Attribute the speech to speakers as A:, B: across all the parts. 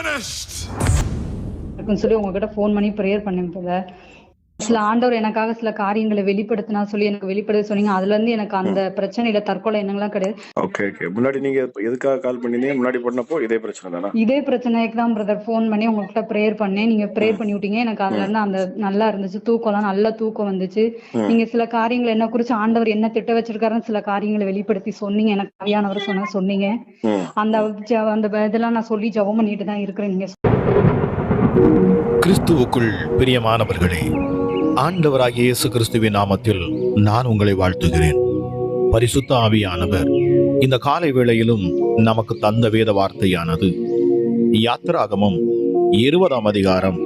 A: finished.
B: இருக்குன்னு சொல்லி உங்ககிட்ட ஃபோன் பண்ணி ப்ரேயர் பண்ணேன் போல சில ஆண்டவர் எனக்காக சில காரியங்களை வெளிப்படுத்தினா சொல்லி எனக்கு வெளிப்படுத்த சொன்னீங்க. அதுல இருந்து எனக்கு அந்த பிரச்சனையில தற்கொலை எண்ணங்கள்லாம் கிடையாது.
C: Okay okay. முன்னாடி நீங்க எதுக்காக கால் பண்ணிருந்தீங்க முன்னாடி பண்ணப்போ இதே பிரச்சனை தானே?
B: இதே பிரச்சனைக்கு தான் பிரதர் ஃபோன் பண்ணி உங்ககிட்ட ப்ரேயர் பண்ணேன். நீங்க ப்ரேயர் பண்ணி விட்டீங்க. எனக்கு அதுல இருந்து அந்த நல்லா இருந்துச்சு. தூக்கம்லாம் நல்ல தூக்கம் வந்துச்சு. நீங்க சில காரியங்கள் என்ன குறிச்சு ஆண்டவர் என்ன திட்ட வச்சிருக்காருன்னு சில காரியங்களை வெளிப்படுத்தி சொன்னீங்க. எனக்கு கவியானவர் சொன்ன சொன்னீங்க. அந்த ஜ- அந்த இதெல்லாம் நான் சொல்லி ஜெபம் பண்ணிட்டு தான் இருக்கிறேன். நீங்க
D: கிறிஸ்துவுக்குள் பிரியமானவர்களே ஆண்டவராகிய இயேசு கிறிஸ்துவின் நாமத்தில் நான் உங்களை வாழ்த்துகிறேன். பரிசுத்த ஆவியானவர் இந்த காலை வேளையிலும் நமக்கு தந்த வேத வார்த்தையானது யாத்திராகமம் இருபதாம் அதிகாரம்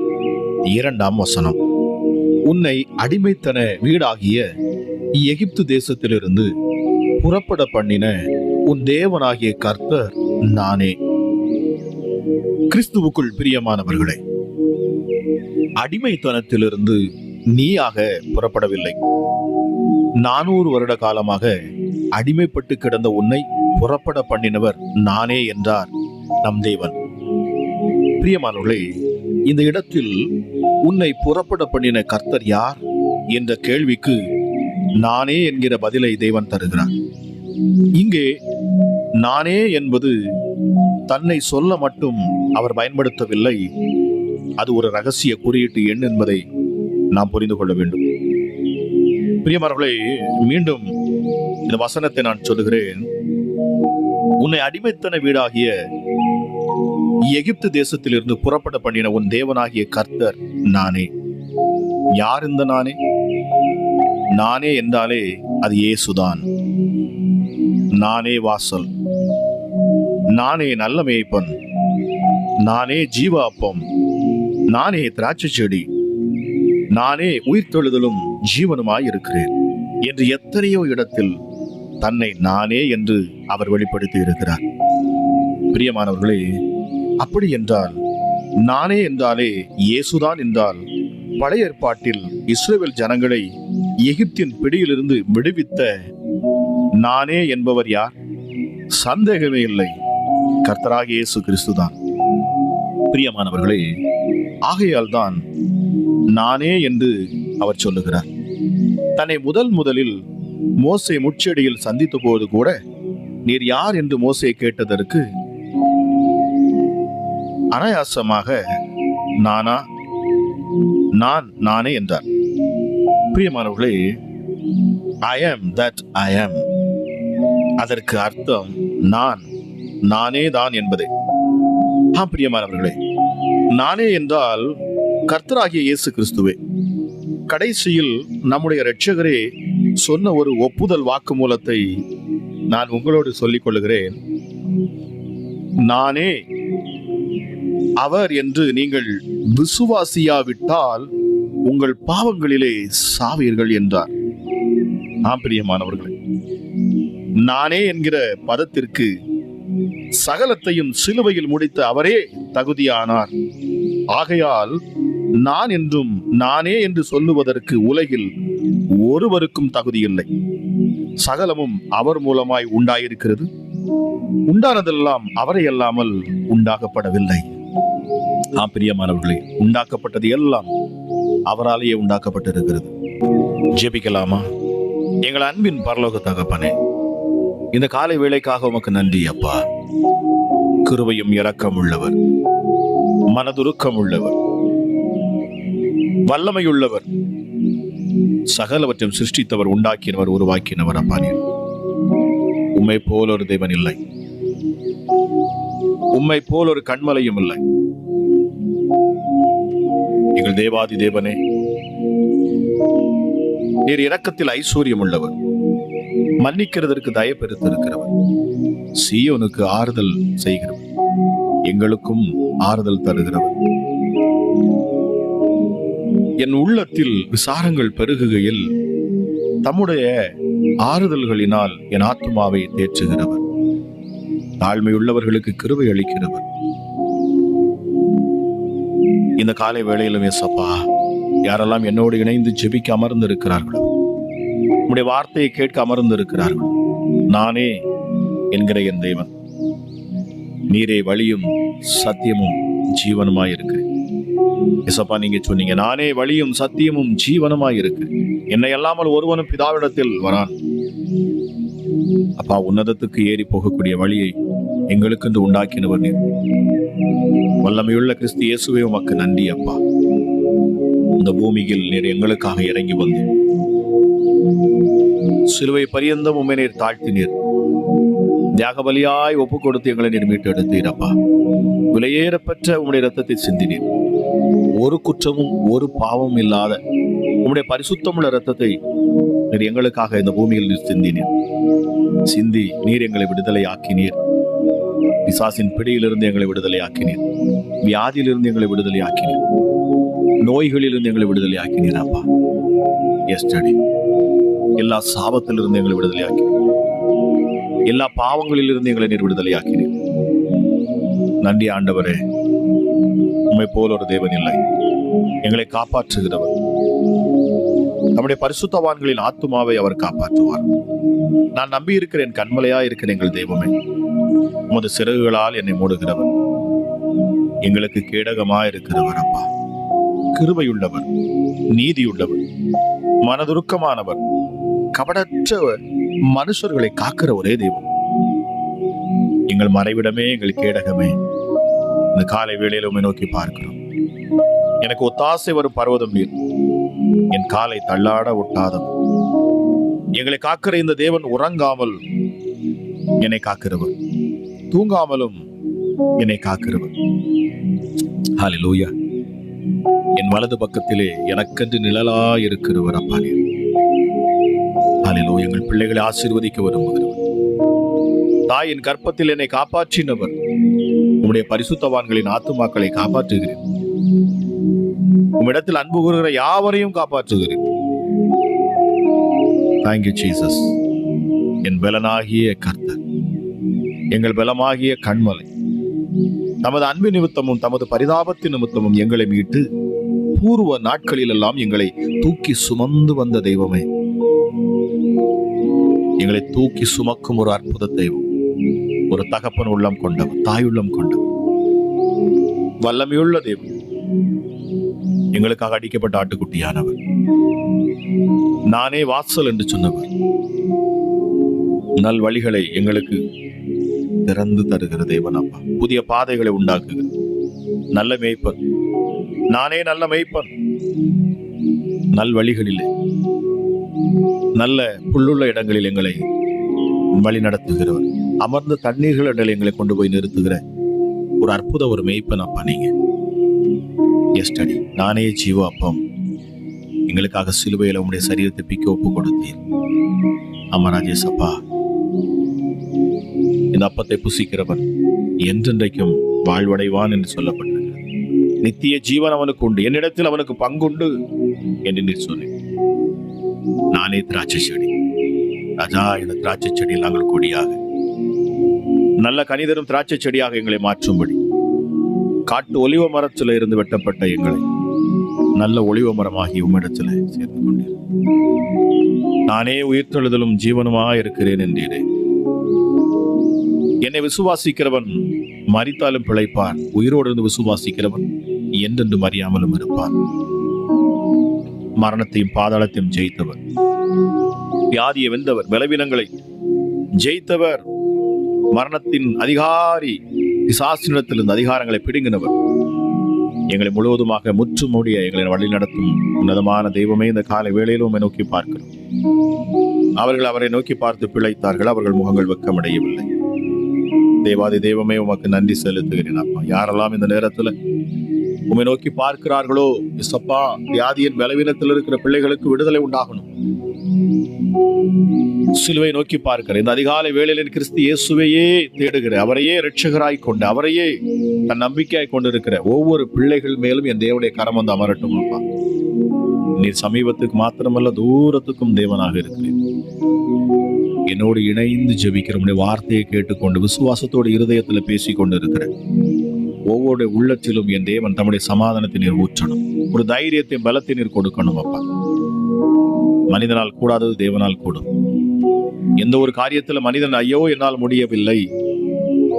D: இரண்டாம் வசனம். உன்னை அடிமைத்தன வீடாகிய எகிப்து தேசத்திலிருந்து புறப்பட பண்ணின உன் தேவனாகிய கர்த்தர் நானே. கிறிஸ்துவுக்குள் பிரியமானவர்களே அடிமைத்தனத்திலிருந்து நீயாக புறப்படவில்லை. நானூறு வருட காலமாக அடிமைப்பட்டு கிடந்த உன்னை புறப்பட பண்ணினவர் நானே என்றார் நம் தேவன். பிரியமானவர்களே இந்த இடத்தில் உன்னை புறப்பட பண்ணின கர்த்தர் யார் என்ற கேள்விக்கு நானே என்கிற பதிலை தேவன் தருகிறார். இங்கே நானே என்பது தன்னை சொல்ல மட்டும் அவர் பயன்படுத்தவில்லை. அது ஒரு ரகசிய குறியீட்டு எண் என்பதை நாம் புரிந்து கொள்ள வேண்டும். பிரியமானவர்களே மீண்டும் இந்த வசனத்தை நான் சொல்லுகிறேன். உன்னை அடிமைத்தன வீடாகிய எகிப்து தேசத்திலிருந்து புறப்பட பண்ணின உன் தேவனாகிய கர்த்தர் நானே. யார் இந்த நானே? நானே என்றாலே அது ஏசுதான் நானே வாசல். நானே நல்ல மேய்ப்பன். நானே ஜீவ அப்பம் நானே திராட்சை செடி. நானே உயிர்த்தெழுதலும் ஜீவனுமாய் இருக்கிறேன் என்று எத்தனையோ இடத்தில் தன்னை நானே என்று அவர் வெளிப்படுத்தி இருக்கிறார். பிரியமானவர்களே அப்படி என்றால் நானே என்றாலே இயேசுதான் என்றால் பழைய ஏற்பாட்டில் இஸ்ரேல் ஜனங்களை எகிப்தின் பிடியிலிருந்து விடுவித்த நானே என்பவர் யார்? சந்தேகமே இல்லை. கர்த்தராக இயேசு கிறிஸ்துதான். பிரியமானவர்களே ஆகையால் தான் நானே என்று அவர் சொல்லுகிறார். தன்னை முதல் முதலில் மோசை முச்செடியில் சந்தித்த போது கூட நீர் யார் என்று மோசையை கேட்டதற்கு அனாயாசமாக நானா? நான் நானே என்றார். பிரியமானவர்களே ஐ ஆம் தட் ஐ ஆம் அதற்கு அர்த்தம் நான் நானே தான் என்பதே. ஆம் பிரியமானவர்களே நானே என்றால் கர்த்தராகிய இயேசு கிறிஸ்துவே கடைசியில் நம்முடைய இரட்சகரே சொன்ன ஒரு ஒப்புதல் வாக்குமூலத்தை நான் உங்களோடு சொல்லிக் கொள்ளுகிறேன் நானே அவர் என்று நீங்கள் விசுவாசியாவிட்டால் உங்கள் பாவங்களிலே சாவீர்கள் என்றார். ஆம் பிரியமானவர்களே நானே என்கிற பதத்திற்கு சகலத்தையும் சிலுவையில் முடித்த அவரே தகுதியானார். ஆகையால் நான் என்றும் நானே என்று சொல்லுவதற்கு உலகில் ஒருவருக்கும் தகுதியில்லை சகலமும் அவர் மூலமாய் உண்டாயிருக்கிறது. உண்டானதெல்லாம் அவரை அல்லாமல் உண்டாக்கப்படவில்லை. ஆம் பிரியமானவர்களே உண்டாக்கப்பட்டது எல்லாம் அவராலேயே உண்டாக்கப்பட்டிருக்கிறது. ஜெபிக்கலாமா? எங்கள் அன்பின் பரலோக தகப்பனே இந்த காலை வேளைக்காக உமக்கு நன்றி அப்பா. கிருவையும் இரக்கம் உள்ளவர் மனதுருக்கம் உள்ளவர் வல்லமையுள்ளவர். சகலவற்றையும் சிருஷ்டித்தவர் உண்டாக்கினவர் உருவாக்கினவர் அப்பா உண்மை உம்மை போல் ஒரு தேவன் இல்லை. உம்மை போல் ஒரு கண்மலையும் இல்லை. எங்கள் தேவாதி தேவனே நீர் இரக்கத்தில் ஐஸ்வர்யம் உள்ளவர். மன்னிக்கிறதற்கு தயப்பெருத்திருக்கிறவர் சீயோனுக்கு ஆறுதல் செய்கிறவர். எங்களுக்கும் ஆறுதல் தருகிறவர். என் உள்ளத்தில் விசாரங்கள் பெருகுகையில் தம்முடைய ஆறுதல்களினால் என் ஆத்மாவை தேற்றுகிறவர். தாழ்மையுள்ளவர்களுக்கு கிருவை அளிக்கிறவர். இந்த காலை வேளையிலும் ஏசப்பா யாரெல்லாம் என்னோடு இணைந்து ஜெபிக்க அமர்ந்து இருக்கிறார்களோ வார்த்தையை கேட்க அமர்ந்திருக்கிறார்களோ நானே என்கிற என் தெய்வன் நீரே வழியும் சத்தியமும் ஜீவனுமாயிருக்கிறேன் இசப்பா நீங்க சொன்னீங்க நானே வழியும் சத்தியமும் ஜீவனமாய் இருக்கு என்னை அல்லாமல் ஒருவனும் பிதாவிடத்தில் வரான். அப்பா உன்னதத்துக்கு ஏறி போகக்கூடிய வழியை எங்களுக்கு என்று உண்டாக்கினவர் நீர். வல்லமையுள்ள கிறிஸ்து இயேசுவே உமக்கு நன்றி அப்பா. இந்த பூமியில் நீர் எங்களுக்காக இறங்கி வந்து சிலுவை பரியந்தம் உண்மை நீர் தாழ்த்தினீர் தியாக பலியாய் ஒப்பு கொடுத்து எங்களை நீர் மீட்டு எடுத்தீர் அப்பா. விலையேறப்பெற்ற உம்முடைய ரத்தத்தை சிந்தினீர். ஒரு குற்றமும் ஒரு பாவமும் இல்லாத உம்முடைய பரிசுத்தமுள்ள ரத்தத்தை நீர் எங்களுக்காக இந்த பூமியில் நீர் சிந்தினீர். சிந்தி நீர் எங்களை விடுதலை ஆக்கினீர் பிசாசின் பிடியிலிருந்து எங்களை விடுதலை ஆக்கினீர் வியாதியிலிருந்து எங்களை விடுதலை ஆக்கினீர் நோய்களிலிருந்து எங்களை விடுதலை ஆக்கினீர் அப்பா. எஸ்டடி எல்லா சாபத்திலிருந்து எங்களை விடுதலை ஆக்கினீர் எல்லா பாவங்களிலிருந்து எங்களை நீர் விடுதலை ஆக்கினீர் நன்றி ஆண்டவரே. உண்மை போல ஒரு தேவன் இல்லை. எங்களை காப்பாற்றுகிறவர். நம்முடைய பரிசுத்தவான்களின் ஆத்துமாவை அவர் காப்பாற்றுவார். நான் நம்பி இருக்கிறேன் கண்மலையா இருக்கிற எங்கள் தெய்வமே உமது சிறகுகளால் என்னை மூடுகிறவர். எங்களுக்கு கேடகமா இருக்கிறவர் அப்பா. கிருபையுள்ளவர் நீதியுள்ளவர் மனதுருக்கமானவர் கபடற்ற மனுஷர்களை காக்கிற ஒரே தெய்வம். எங்கள் மறைவிடமே எங்கள் கேடகமே. இந்த காலை வேளையில் உண்மை நோக்கி பார்க்கிறோம். எனக்கு ஒத்தாசை வரும் பர்வதம் நீர். என் காலை தள்ளாட ஒட்டாதம் எங்களை காக்கிற இந்த தேவன் உறங்காமல் என்னை காக்கிறவர். தூங்காமலும் என்னை காக்கிறவர். ஹalleluya என் வலது பக்கத்திலே எனக்கென்று நிழலா இருக்கிறவர் அப்பா நீர். ஹாலிலோ எங்கள் பிள்ளைகளை ஆசீர்வதிக்க விரும்புகிறவர் தாயின் கற்பத்தில் என்னை காப்பாற்றினவர். உம்முடைய பரிசுத்தவான்களின் ஆத்துமாக்களை காப்பாற்றுகிறேன். உம்மிடத்தில் அன்பு கூறுகிற யாவரையும் காப்பாற்றுகிறேன். தேங்க்யூ ஜீசஸ் என் பலனாகிய கர்த்தர். எங்கள் பலமாகிய கண்மலை. தமது அன்பு நிமித்தமும் தமது பரிதாபத்தின் நிமித்தமும் எங்களை மீட்டு பூர்வ நாட்களிலெல்லாம் எங்களை தூக்கி சுமந்து வந்த தெய்வமே. எங்களை தூக்கி சுமக்கும் ஒரு அற்புத தெய்வம். ஒரு தகப்பன் உள்ளம் கொண்டவர் தாய் உள்ளம் கொண்டவர் வல்லமையுள்ள தேவன். எங்களுக்காக அடிக்கப்பட்ட ஆட்டுக்குட்டியானவர். நானே வாசல் என்று சொன்னவர். நல் வழிகளை எங்களுக்கு திறந்து தருகிற தேவன் அப்பா. புதிய பாதைகளை உண்டாக்குகிற நல்ல மேய்ப்பன். நானே நல்ல மேய்ப்பன். நல் வழிகளிலே. நல்ல புல்லுள்ள இடங்களில் எங்களை வழி நடத்துகிறவர் அமர்ந்த தண்ணீர்கள் இடங்களில் எங்களை கொண்டு போய் நிறுத்துகிற ஒரு அற்புத ஒரு மெய்ப்பை நான் நீங்க எஸ்டடி நானே ஜீவ அப்பம். எங்களுக்காக சிலுவையில் உங்களுடைய சரீரத்தை பிக்க ஒப்பு கொடுத்தீர். ஆமா ராஜேஷ் அப்பா இந்த அப்பத்தை புசிக்கிறவன் என்றென்றைக்கும் வாழ்வடைவான் என்று சொல்லப்பட்டிருக்கிறது. நித்திய ஜீவன் அவனுக்கு உண்டு. என்னிடத்தில் அவனுக்கு பங்குண்டு என்று நீர் சொல்லி நானே திராட்சை செடி. ராஜா இந்த திராட்சை செடியில் நாங்கள் கொடியாக நல்ல கனிதரும் திராட்சை செடியாக எங்களை மாற்றும்படி. காட்டு ஒலிவ மரத்தில் இருந்து வெட்டப்பட்ட எங்களை நல்ல ஒளிவ மரமாகி உம்மிடத்தில் சேர்ந்து கொண்டேன் நானே உயிர்த்தெழுதலும் ஜீவனுமாக இருக்கிறேன் என்றீரே. என்னை விசுவாசிக்கிறவன் மறித்தாலும் பிழைப்பான். உயிரோடு இருந்து விசுவாசிக்கிறவன் என்றென்று மறியாமலும் இருப்பான். மரணத்தையும் பாதாளத்தையும் ஜெயித்தவர். வியாதியை வென்றவர். பலவீனங்களை ஜெயித்தவர். மரணத்தின் அதிகாரி பிசாசினிடத்திலிருந்து அதிகாரங்களை பிடுங்கினவர். எங்களை முழுவதுமாக முற்று மூடிய எங்களை வழி நடத்தும் உன்னதமான தெய்வமே இந்த காலை வேளையிலும் உம்மை நோக்கி பார்க்கிறோம். அவர்கள் அவரை நோக்கி பார்த்து பிழைத்தார்கள் அவர்கள் முகங்கள் வெக்கமடையவில்லை. தேவாதி தெய்வமே உமக்கு நன்றி செலுத்துகிறேன் அப்பா. யாரெல்லாம் இந்த நேரத்துல உம்மை நோக்கி பார்க்கிறார்களோ இசப்பா வியாதியின் பலவீனத்தில் இருக்கிற பிள்ளைகளுக்கு விடுதலை உண்டாகணும். சிலுவை நோக்கி பார்க்கிற இந்த அதிகாலை வேளையில் கிறிஸ்து இயேசுவையே தேடுகிற அவரையே ரட்சகராய் கொண்டு அவரையே தன் நம்பிக்கையாய் கொண்டிருக்கிற ஒவ்வொரு பிள்ளைகள் மேலும் என் தேவனுடைய கரம் வந்து அமரட்டும் அப்பா. நீர் சமீபத்துக்கு மாத்திரமல்ல தூரத்துக்கும் தேவனாக இருக்கிறேன் என்னோடு இணைந்து ஜெபிக்கிற உடைய வார்த்தையை கேட்டுக்கொண்டு விசுவாசத்தோடு இருதயத்தில் பேசிக் கொண்டு இருக்கிற ஒவ்வொரு உள்ளத்திலும் என் தேவன் தம்முடைய சமாதானத்தை நீர் ஊற்றணும். ஒரு தைரியத்தை பலத்தை நீர் கொடுக்கணும் அப்பா. மனிதனால் கூடாதது தேவனால் கூடும். எந்த ஒரு காரியத்தில் மனிதன் ஐயோ என்னால் முடியவில்லை.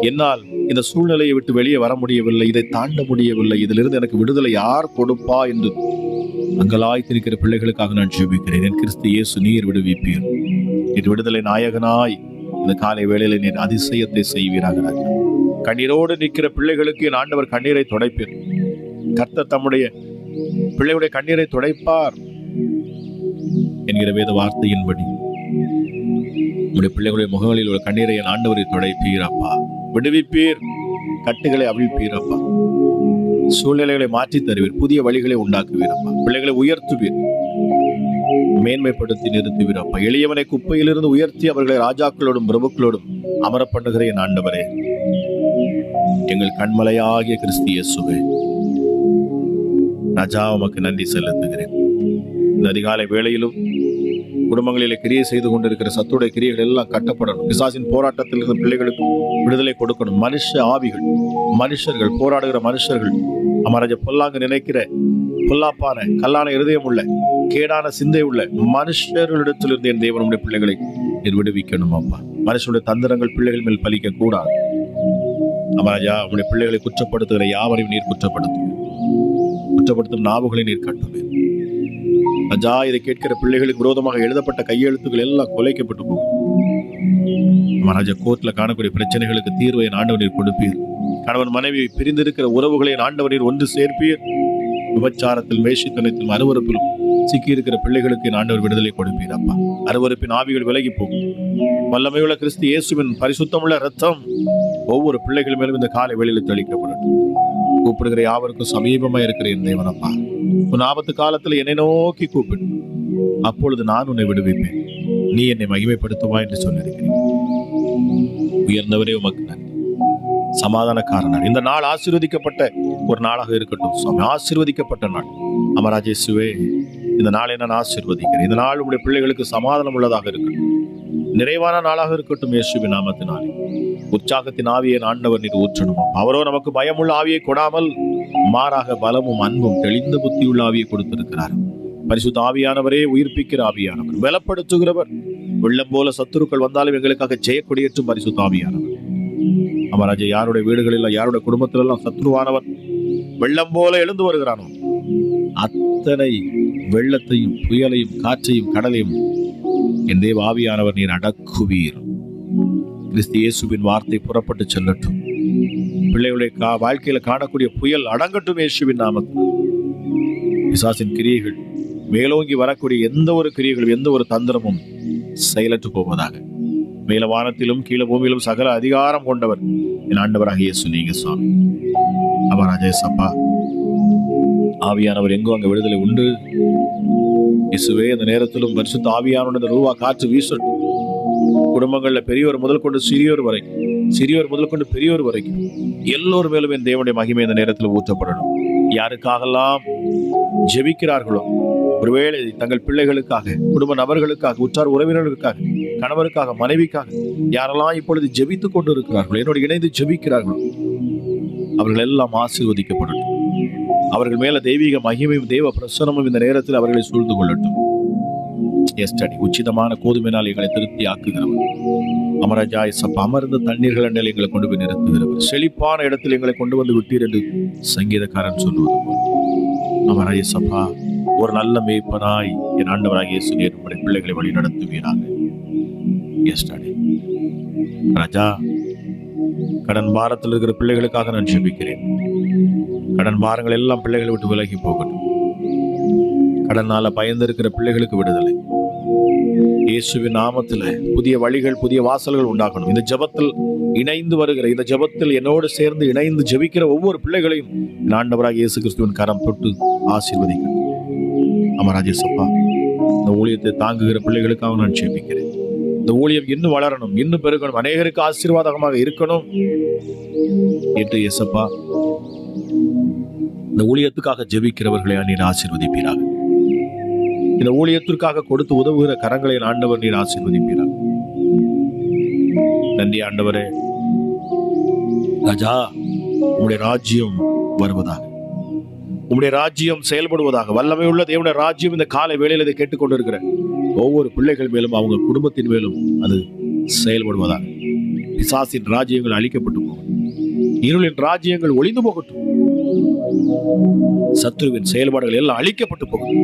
D: என்னால் இந்த சூழ்நிலையை விட்டு வெளியே வர முடியவில்லை. இதை தாண்ட முடியவில்லை. இதிலிருந்து எனக்கு விடுதலை யார் கொடுப்பா? என்று அங்கலாய் அங்கலாய்த்திருக்கிற பிள்ளைகளுக்காக நான் ஜெபிக்கிறேன். என் கிறிஸ்து இயேசு நீர் விடுவிப்பீர். நீர் விடுதலை நாயகனாய். இந்த காலை வேளையில நீர் அதிசயத்தை செய்வீராக ராஜா. கண்ணீரோடு நிற்கிற பிள்ளைகளுக்கு என் ஆண்டவர் கண்ணீரை துடைப்பீர். கர்த்தர் தம்முடைய பிள்ளையுடைய கண்ணீரை துடைப்பார். என்கிற வேத வார்த்தையின்படி. உடைய பிள்ளைகளுடைய முகங்களில் உள்ள கண்ணீரை என் ஆண்டவரை துடைப்பீர் அப்பா விடுவிப்பீர் கட்டுகளை அவிழ்ப்பீர் அப்பா சூழ்நிலைகளை மாற்றி தருவீர் புதிய வழிகளை உண்டாக்குவீர் அப்பா பிள்ளைகளை உயர்த்துவீர் மேன்மைப்படுத்தி நிறுத்துவீர் அப்பா எளியவனை குப்பையிலிருந்து உயர்த்தி அவர்களை ராஜாக்களோடும் பிரபுக்களோடும் அமர பண்ணுகிற என் ஆண்டவரே. எங்கள் கண்மலையாகிய கிறிஸ்து இயேசுவே ராஜா உமக்கு நன்றி செலுத்துகிறேன். இந்த அதிகாலை வேளையிலும் குடும்பங்களிலே கிரியை செய்து கொண்டிருக்கிற சத்துடைய கிரியைகள் எல்லாம் கட்டப்படணும். பிசாசின் போராட்டத்தில் இருந்த பிள்ளைகளுக்கு விடுதலை கொடுக்கணும். மனுஷ ஆவிகள் மனுஷர்கள் போராடுகிற மனுஷர்கள் அமரஜ பொல்லாங்க நினைக்கிற பொல்லாப்பான கல்லான இருதயம் உள்ள கேடான சிந்தை உள்ள மனுஷர்களிடத்திலிருந்து என் தேவனுடைய பிள்ளைகளை நீர் விடுவிக்கணும் அப்பா. மனுஷனுடைய தந்திரங்கள் பிள்ளைகள் மேல் பலிக்க கூடாது அமராஜா உங்களுடைய பிள்ளைகளை குற்றப்படுத்துகிற யாவரையும் நீர் குற்றப்படுத்தும் குற்றப்படுத்தும் நாவுகளை நீர் கட்டுமே அஜா இதை கேட்கிற பிள்ளைகளுக்கு விரோதமாக எழுதப்பட்ட கையெழுத்துக்கள் எல்லாம் கொலைக்கப்பட்டு போகும். மகாராஜா கோர்ட்ல காணக்கூடிய பிரச்சனைகளுக்கு தீர்வை ஆண்டவனில் கொடுப்பீர். கணவன் மனைவி பிரிந்திருக்கிற உறவுகளை ஆண்டவனில் ஒன்று சேர்ப்பீர். விபச்சாரத்தில் மேஷித்தனத்திலும் அருவறுப்பிலும் சிக்கியிருக்கிற பிள்ளைகளுக்கு ஆண்டவர் விடுதலை கொடுப்பீர் அப்பா. அருவறுப்பின் ஆவிகள் விலகி போகும். வல்லமையுள்ள கிறிஸ்து இயேசுவின் பரிசுத்தமுள்ள ரத்தம் ஒவ்வொரு பிள்ளைகள் மேலும் இந்த காலை வெளியில் தெளிக்கப்படட்டும். கூப்பிடுகிற யாவருக்கும் சமீபமாக இருக்கிற என் தேவனப்பா. உன் ஆபத்து காலத்துல என்னை நோக்கி கூப்பிடு. அப்பொழுது நான் உன்னை விடுவிப்பேன். நீ என்னை மகிமைப்படுத்துவா என்று சொல்லியிருக்கிறேன் உயர்ந்தவரே உமக்கு நன்றி. சமாதானக்காரனார். இந்த நாள் ஆசீர்வதிக்கப்பட்ட ஒரு நாளாக இருக்கட்டும் சுவாமி. ஆசீர்வதிக்கப்பட்ட நாள். அமராஜேசுவே இந்த நாளை நான் ஆசீர்வதிக்கிறேன். இந்த நாள் உடைய பிள்ளைகளுக்கு சமாதானம் உள்ளதாக இருக்கட்டும். நிறைவான நாளாக இருக்கட்டும் இயேசுவின் நாமத்தினாலே. உற்சாகத்தின் ஆவியை ஆண்டவர் நீர் ஊற்றணும். அவரோ நமக்கு பயமுள்ள ஆவியை கொடாமல் மாறாக பலமும் அன்பும் தெளிந்த புத்தியுள்ள ஆவியை கொடுத்திருக்கிறார். பரிசுத்த ஆவியானவரே உயிர்ப்பிக்கிற ஆவியானவர் பலப்படுத்துகிறவர். வெள்ளம் போல சத்துருக்கள் வந்தாலும் எங்களுக்காக ஜெயக்கொடியேற்றும் பரிசுத்த ஆவியானவர். அமராஜா யாருடைய வீடுகளில் யாருடைய குடும்பத்திலெல்லாம் சத்ருவானவன் வெள்ளம் போல எழுந்து வருகிறானோ? அத்தனை வெள்ளத்தையும் புயலையும் காற்றையும் கடலையும் என் தேவ ஆவியானவர் நீர் அடக்குவீர். கிறிஸ்து இயேசுவின் வார்த்தை புறப்பட்டு செல்லட்டும். பிள்ளைகளுடைய கா வாழ்க்கையில காணக்கூடிய புயல் அடங்கட்டும் இயேசுவின் நாமத்தில். பிசாசின் கிரியைகள் மேலோங்கி வரக்கூடிய எந்த ஒரு கிரியைகளும் எந்த ஒரு தந்திரமும் செயலற்று போவதாக. மேல வானத்திலும் கீழே பூமியிலும் சகல அதிகாரம் கொண்டவர் என் ஆண்டவராக இயேசு நீங்க சுவாமி. அமராஜே சப்பா ஆவியானவர் எங்கும் அங்க விடுதலை உண்டு. இயேசுவே அந்த நேரத்திலும் பரிசுத்த ஆவியானோட ரூபா காற்று வீசட்டும். குடும்பங்கள்ல பெரியவர் முதல் கொண்டு சிறியோர் வரை சிறியோர் முதல் கொண்டு பெரியோர் வரைக்கும் எல்லோர் மேலும் என் தேவனுடைய மகிமை இந்த நேரத்தில் ஊற்றப்படணும். யாருக்காகலாம் ஜெபிக்கிறார்களோ ஒருவேளை தங்கள் பிள்ளைகளுக்காக குடும்ப நபர்களுக்காக உற்றார் உறவினர்களுக்காக கணவருக்காக மனைவிக்காக யாரெல்லாம் இப்பொழுது ஜெபித்துக் கொண்டு இருக்கிறார்களோ என்னோடு இணைந்து ஜெபிக்கிறார்களோ அவர்கள் எல்லாம் ஆசீர்வதிக்கப்படட்டும். அவர்கள் மேல தெய்வீக மகிமையும் தேவ பிரசனமும் இந்த நேரத்தில் அவர்களை சூழ்ந்து கொள்ளட்டும். எஸ்டடி உச்சிதமான கோதுமையினால் எங்களை திருப்தி ஆக்குகிறவர் அமரஜாய் சப்ப அமர்ந்த தண்ணீர்கள் அண்டையில் எங்களை கொண்டு போய் நிறுத்துகிறவர். செழிப்பான இடத்தில் எங்களை கொண்டு வந்து விட்டீர் என்று சங்கீதக்காரன் சொல்லுவது போல. அமராய ஒரு நல்ல மேய்ப்பனாய் என் ஆண்டவராக இயேசு நீர் பிள்ளைகளை வழி நடத்துவீராக. எஸ்டடி ராஜா கடன் பாரத்தில் இருக்கிற பிள்ளைகளுக்காக நான் ஜெபிக்கிறேன். கடன் பாரங்கள் எல்லாம் பிள்ளைகளை விட்டு விலகி போகட்டும். கடனால பயந்து இருக்கிற பிள்ளைகளுக்கு விடுதலை. இயேசுவின் நாமத்தில் புதிய வழிகள் புதிய வாசல்கள் உண்டாக்கணும் இந்த ஜெபத்தில் இணைந்து வருகிற இந்த ஜெபத்தில் என்னோடு சேர்ந்து இணைந்து ஜெபிக்கிற ஒவ்வொரு பிள்ளைகளையும் என் ஆண்டவராக இயேசு கிறிஸ்துவின் கரம் தொட்டு ஆசீர்வதிக்கணும் அமராஜேசப்பா இந்த ஊழியத்தை தாங்குகிற பிள்ளைகளுக்காக நான் ஜெபிக்கிறேன். இந்த ஊழியம் இன்னும் வளரணும் இன்னும் பெருகணும் அநேகருக்கு ஆசீர்வாதமாக இருக்கணும். என்று இயேசப்பா இந்த ஊழியத்துக்காக ஜெபிக்கிறவர்களை நீர் ஆசீர்வதிப்பீராக. இந்த ஊழியத்திற்காக கொடுத்து உதவுகிற கரங்களை ஆண்டவர் நீர் ஆசீர்வதிப்பீராக. நன்றி ஆண்டவரே. ராஜா உங்களுடைய ராஜ்யம் வருவதாக. உங்களுடைய ராஜ்யம் செயல்படுவதாக. வல்லமை உள்ள தேவனுடைய ராஜ்யம் இந்த காலை வேளையில் இதை கேட்டுக்கொண்டிருக்கிற ஒவ்வொரு பிள்ளைகள் மேலும் அவங்க குடும்பத்தின் மேலும் அது செயல்படுவதாக. பிசாசின் ராஜ்யங்கள் அழிக்கப்பட்டு போகும் இருளின் ராஜ்யங்கள் ஒளிந்து போகட்டும். சத்ருவின் செயல்பாடுகள் எல்லாம் அழிக்கப்பட்டு போகும்.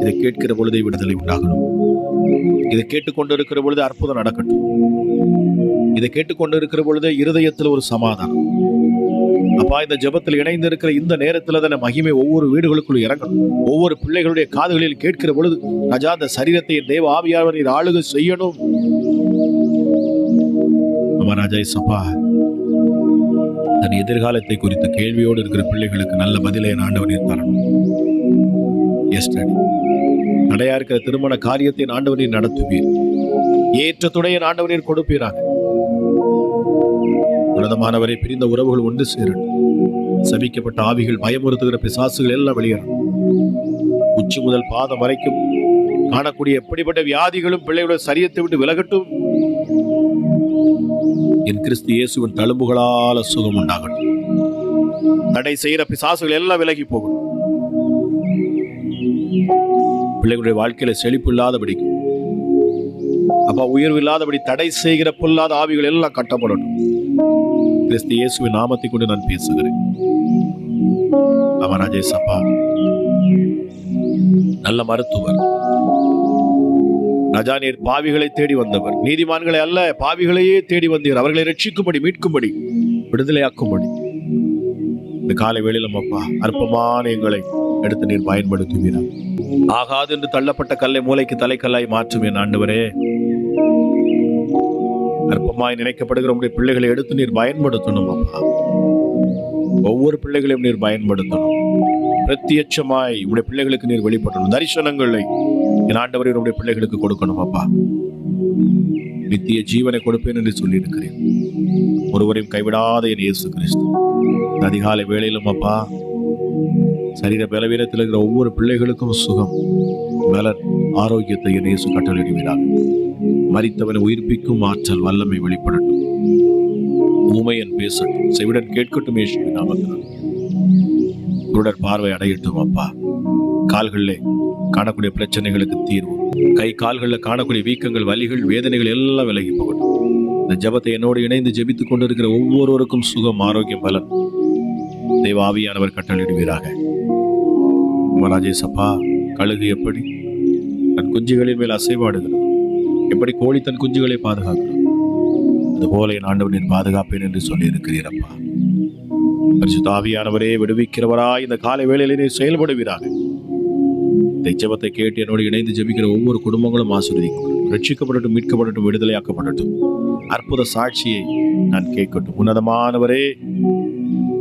D: இதை கேட்கிற பொழுதே விடுதலை உண்டாகணும். இதை கேட்டுக்கொண்டு இருக்கிற பொழுது அற்புதம் நடக்கட்டும். இதை கேட்டுக்கொண்டு இருக்கிற பொழுது இருதயத்தில் ஒரு சமாதானம். அப்பா இந்த ஜெபத்தில் இணைந்து இருக்கிற இந்த நேரத்தில் தானே மகிமை ஒவ்வொரு வீடுகளுக்குள் இறங்கணும். ஒவ்வொரு பிள்ளைகளுடைய காதுகளில் கேட்கிற பொழுது ராஜா அந்த சரீரத்தை தேவ ஆவியாளர் ஆளுகை செய்யணும். ராஜா சபா தன் எதிர்காலத்தை குறித்த கேள்வியோடு இருக்கிற பிள்ளைகளுக்கு நல்ல பதிலை என் ஆண்டவனில் தரணும். எஸ் டாடி தடையா இருக்கிற திருமண காரியத்தை ஆண்டவனின் நடத்துவீர். ஏற்ற துணையை ஆண்டவனின் கொடுப்பீராக. உன்னதமானவரை பிரிந்த உறவுகள் ஒன்று சேரட்டும். சபிக்கப்பட்ட ஆவிகள் பயமுறுத்துகிற பிசாசுகள் எல்லாம் வெளியேறும் உச்சி முதல் பாதம் வரைக்கும் காணக்கூடிய எப்படிப்பட்ட வியாதிகளும் பிள்ளைகளுடைய சரியத்தை விட்டு விலகட்டும். என் கிறிஸ்து இயேசுவின் தழும்புகளால சுகம் உண்டாகட்டும். தடை செய்கிற பிசாசுகள் எல்லாம் விலகி போகணும் பிள்ளைகளுடைய வாழ்க்கையில செழிப்பு இல்லாதபடிக்கு அப்பா உயர்வு இல்லாதபடி தடை செய்கிற பொல்லாத ஆவிகள் எல்லாம் கட்டப்படணும் கிறிஸ்து இயேசுவின் நாமத்தை கொண்டு நான் பேசுகிறேன். அவன் ராஜேஷ் சப்பா நல்ல மருத்துவர். ராஜா நீர் பாவிகளை தேடி வந்தவர். நீதிமான்களை அல்ல பாவிகளையே தேடி வந்தீர். அவர்களை ரட்சிக்கும்படி மீட்கும்படி விடுதலையாக்கும்படி. இந்த காலை வேளையிலும் அப்பா அற்பமான எங்களை எடுத்து நீர் பயன்படுத்துவீரா ஆகாது என்று தள்ளப்பட்ட கல்லை மூளைக்கு தலைக்கல்லாய் மாற்றும் என் ஆண்டவரே. அற்பமாய் நினைக்கப்படுகிற உங்களுடைய பிள்ளைகளை எடுத்து நீர் பயன்படுத்தணும் அப்பா. ஒவ்வொரு பிள்ளைகளையும் நீர் பயன்படுத்தணும். பிரத்யட்சமாய் உடைய பிள்ளைகளுக்கு நீர் வெளிப்படணும். தரிசனங்களை என் ஆண்டவரை உடைய பிள்ளைகளுக்கு கொடுக்கணும் அப்பா. நித்திய ஜீவனை கொடுப்பேன் என்று சொல்லியிருக்கிறேன். ஒருவரையும் கைவிடாத என் இயேசு கிறிஸ்து. அதிகாலை வேலையிலும் அப்பா சரீர பலவீனத்தில் இருக்கிற ஒவ்வொரு பிள்ளைகளுக்கும் சுகம் பலன் ஆரோக்கியத்தை என் இயேசு கட்டளையிடுவீராக மறித்தவனை உயிர்ப்பிக்கும் ஆற்றல் வல்லமை வெளிப்படட்டும். ஊமையன் பேசட்டும். செவிடன் கேட்கட்டும் இயேசுவின் நாமத்தினால். குருடர் பார்வை அடையட்டும் அப்பா. கால்களிலே காணக்கூடிய பிரச்சனைகளுக்கு தீர்வு. கை கால்களில் காணக்கூடிய வீக்கங்கள் வலிகள் வேதனைகள் எல்லாம் விலகி போகட்டும். இந்த ஜெபத்தை என்னோடு இணைந்து ஜெபித்துக் கொண்டிருக்கிற ஒவ்வொருவருக்கும் சுகம் ஆரோக்கியம் பலன். தெய்வ ஆவியானவர் கட்டளையிடுவீராக. ராஜேசப்பா கழுகு எப்படி? தன் குஞ்சுகளின் மேல் அசைவாடுகிறது. எப்படி கோழி தன் குஞ்சுகளை பாதுகாக்கிறது? அதுபோல என் ஆண்டவனின் பாதுகாப்பேன் என்று சொல்லியிருக்கிறீரப்பா. பரிசு தாவியானவரே விடுவிக்கிறவராய் இந்த காலை வேளையிலே நீர் செயல்படுவீராக. இந்த ஜெபத்தை கேட்டு என்னோடு இணைந்து ஜெபிக்கிற ஒவ்வொரு குடும்பங்களும் ஆசீர்வதிக்கப்படட்டும். ரட்சிக்கப்படட்டும் மீட்கப்படட்டும் விடுதலையாக்கப்படட்டும். அற்புத சாட்சியை நான் கேட்கட்டும். உன்னதமானவரே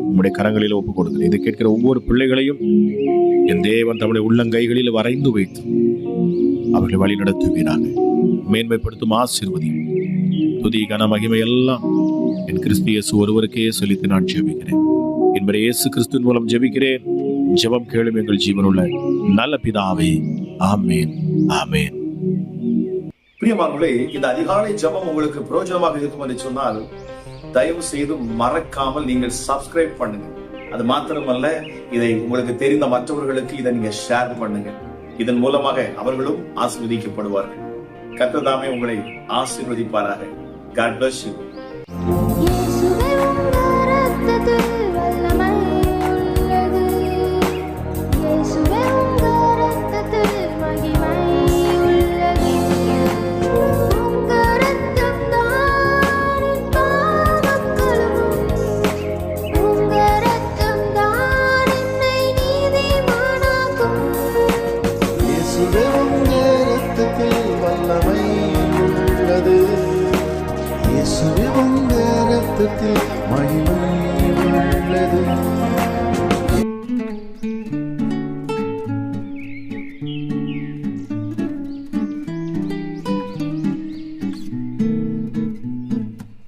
D: உம்முடைய கரங்களில் ஒப்புக் கொடுக்கிறேன் இதை கேட்கிற ஒவ்வொரு பிள்ளைகளையும் என் தேவன் தம்முடைய உள்ளங்கைகளில் வரைந்து வைத்து அவர்களை வழி நடத்துவீராக மேன்மைப்படுத்தும் ஆசீர்வதியும் துதி கன மகிமை எல்லாம் என் கிறிஸ்து இயேசு ஒருவருக்கே செலுத்தி நான் ஜெபிக்கிறேன். என்பதை இயேசு கிறிஸ்துவின் மூலம் ஜெபிக்கிறேன். ஜெபம் கேளும் எங்கள் ஜீவனுள்ள நல்ல பிதாவே. ஆமேன். ஆமேன்.
A: பிரியமானவர்களே இந்த அதிகாலை ஜபம் உங்களுக்கு பிரயோஜனமாக இருக்கும் என்று சொன்னால் தயவு செய்து மறக்காமல் நீங்கள் சப்ஸ்கிரைப் பண்ணுங்க. அது மாத்திரமல்ல இதை உங்களுக்கு தெரிந்த மற்றவர்களுக்கு இதை நீங்க ஷேர் பண்ணுங்க. இதன் மூலமாக அவர்களும் ஆசீர்வதிக்கப்படுவார்கள். கத்ததாமே உங்களை ஆசீர்வதிப்பாராக. God
E: bless you